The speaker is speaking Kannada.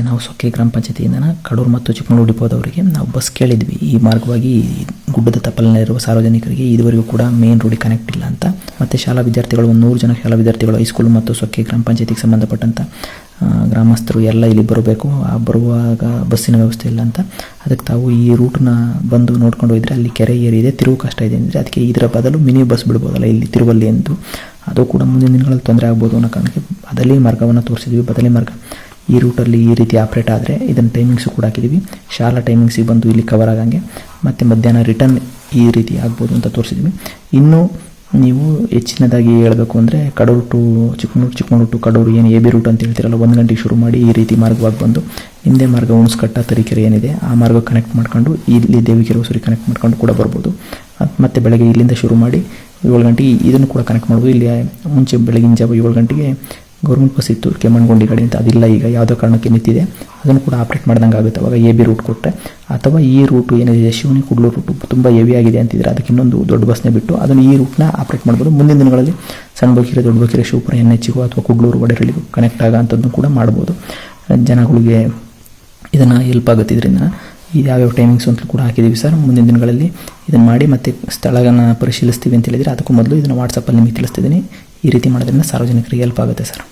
ನಮಸ್ತೆ ನಾವು ಸೊಕ್ಕೆ ಗ್ರಾಮ ಪಂಚಾಯತಿಯಿಂದ ಕಡೂರು ಮತ್ತು ಚಿಕ್ಕಮಗಳೂರು ಡಿಪೋದವರಿಗೆ ನಾವು ಬಸ್ ಕೇಳಿದ್ವಿ. ಈ ಮಾರ್ಗವಾಗಿ ಗುಡ್ಡದ ತಪ್ಪಲಿನಲ್ಲಿರುವ ಸಾರ್ವಜನಿಕರಿಗೆ ಇದುವರೆಗೂ ಕೂಡ ಮೇನ್ ರೋಡಿಗೆ ಕನೆಕ್ಟ್ ಇಲ್ಲ ಅಂತ. ಮತ್ತು ಶಾಲಾ ವಿದ್ಯಾರ್ಥಿಗಳು, ಒಂದು ನೂರು ಜನ ಶಾಲಾ ವಿದ್ಯಾರ್ಥಿಗಳು ಹೈಸ್ಕೂಲ್ ಮತ್ತು ಸೊಕ್ಕೆ ಗ್ರಾಮ ಪಂಚಾಯತಿಗೆ ಸಂಬಂಧಪಟ್ಟಂಥ ಗ್ರಾಮಸ್ಥರು ಎಲ್ಲ ಇಲ್ಲಿ ಬರಬೇಕು. ಆ, ಬರುವಾಗ ಬಸ್ಸಿನ ವ್ಯವಸ್ಥೆ ಇಲ್ಲ ಅಂತ. ಅದಕ್ಕೆ ತಾವು ಈ ರೂಟ್ನ ಬಂದು ನೋಡ್ಕೊಂಡು ಹೋದ್ರೆ ಅಲ್ಲಿ ಕೆರೆ ಏರಿದೆ ತಿರುವು ಕಷ್ಟ ಇದೆ ಅಂದರೆ ಅದಕ್ಕೆ ಇದರ ಬದಲು ಮಿನಿ ಬಸ್ ಬಿಡ್ಬೋದಲ್ಲ ಇಲ್ಲಿ ತಿರುವಲ್ಲಿ ಎಂದು. ಅದು ಕೂಡ ಮುಂದಿನ ದಿನಗಳಲ್ಲಿ ತೊಂದರೆ ಆಗ್ಬೋದು ಅನ್ನೋ ಕಾರಣಕ್ಕೆ ಬದಲಿ ಮಾರ್ಗವನ್ನು ತೋರಿಸಿದ್ವಿ. ಬದಲಿ ಮಾರ್ಗ ಈ ರೂಟಲ್ಲಿ ಈ ರೀತಿ ಆಪ್ರೇಟ್ ಆದರೆ ಇದನ್ನು ಟೈಮಿಂಗ್ಸು ಕೂಡ ಹಾಕಿದ್ದೀವಿ ಶಾಲಾ ಟೈಮಿಂಗ್ಸಿಗೆ ಬಂದು ಇಲ್ಲಿ ಕವರ್ ಆಗಂಗೆ. ಮತ್ತು ಮಧ್ಯಾಹ್ನ ರಿಟರ್ನ್ ಈ ರೀತಿ ಆಗ್ಬೋದು ಅಂತ ತೋರಿಸಿದ್ವಿ. ಇನ್ನು ನೀವು ಹೆಚ್ಚಿನದಾಗಿ ಹೇಳಬೇಕು ಅಂದರೆ ಕಡೂರು ಟು ಚಿಕ್ಕಮಗಳೂರು ಚಿಕ್ಕಮಗಳೂರು ಟು ಕಡೂರು ಏನು ಎ ಬಿ ರೂಟ್ ಅಂತ ಹೇಳ್ತೀರಲ್ಲ, ಒಂದು ಗಂಟೆಗೆ ಶುರು ಮಾಡಿ ಈ ರೀತಿ ಮಾರ್ಗವಾಗಿ ಬಂದು ಹಿಂದೆ ಮಾರ್ಗ ಹುಣಸ್ಕಟ್ಟ, ತರೀಕೆರೆ ಏನಿದೆ, ಆ ಮಾರ್ಗ ಕನೆಕ್ಟ್ ಮಾಡ್ಕೊಂಡು ಇಲ್ಲಿ ದೇವಿಕೆರೆ ಸರಿ ಕನೆಕ್ಟ್ ಮಾಡ್ಕೊಂಡು ಕೂಡ ಬರ್ಬೋದು. ಮತ್ತೆ ಬೆಳಗ್ಗೆ ಇಲ್ಲಿಂದ ಶುರು ಮಾಡಿ ಏಳು ಗಂಟೆಗೆ ಇದನ್ನು ಕೂಡ ಕನೆಕ್ಟ್ ಮಾಡ್ಬೋದು. ಇಲ್ಲಿ ಮುಂಚೆ ಬೆಳಗಿನ ಜಾವ ಏಳು ಗಂಟೆಗೆ ಗೌರ್ಮೆಂಟ್ ಬಸ್ ಇತ್ತು ಕೆಮ್ಮಣ್ಗುಂಡಿ ಕಡೆ ಅಂತ ಅದಿಲ್ಲ ಈಗ ಯಾವುದೋ ಕಾರಣಕ್ಕೆ ನಿಂತಿದೆ. ಅದನ್ನು ಕೂಡ ಆಪ್ರೇಟ್ ಮಾಡ್ದಂಗೆ ಆಗುತ್ತೆ. ಅವಾಗ ಎ ಬಿ ರೂಟ್ ಕೊಟ್ಟರೆ. ಅಥವಾ ಈ ರೂಟು ಏನಿದೆ, ಶಿವನಿ ಕುಡ್ಲೂರು ರೂಟು ತುಂಬ ಹೆವಿ ಆಗಿದೆ ಅಂತಿದ್ರೆ ಅದಕ್ಕೆ ಇನ್ನೊಂದು ದೊಡ್ಡ ಬಸ್ನೇ ಬಿಟ್ಟು ಅದನ್ನು ಈ ರೂಟ್ನ ಆಪ್ರೇಟ್ ಮಾಡ್ಬೋದು. ಮುಂದಿನ ದಿನಗಳಲ್ಲಿ ಸಣ್ಣ ಬಕೀರೆ ದೊಡ್ಡ ಬಕೀರೆ ಶಿವಪುರ ಎನ್ ಎಚ್ಗೂ ಅಥವಾ ಕುಡ್ಲೂರು ಒಡೆರಳಿಗೂ ಕನೆಕ್ಟ್ ಆಗೋ ಅಂಥದ್ದನ್ನು ಕೂಡ ಮಾಡ್ಬೋದು. ಜನಗಳಿಗೆ ಇದನ್ನು ಹೆಲ್ಪ್ ಆಗುತ್ತೆ ಇದರಿಂದ ಇದು ಯಾವ್ಯಾವ ಟೈಮಿಂಗ್ಸ್ ಅಂತ ಕೂಡ ಹಾಕಿದ್ದೀವಿ ಸರ್. ಮುಂದಿನ ದಿನಗಳಲ್ಲಿ ಇದನ್ನು ಮಾಡಿ ಮತ್ತು ಸ್ಥಳಗಳನ್ನು ಪರಿಶೀಲಿಸ್ತೀವಿ ಅಂತ ಹೇಳಿದರೆ ಅದಕ್ಕೂ ಮೊದಲು ಇದನ್ನು ವಾಟ್ಸಪ್ಪಲ್ಲಿ ನಿಮಗೆ ತಿಳಿಸ್ತಿದ್ದೀನಿ. ಈ ರೀತಿ ಮಾಡೋದ್ರಿಂದ ಸಾರ್ವಜನಿಕರಿಗೆ ಹೆಲ್ಪ್ ಆಗುತ್ತೆ ಸರ್.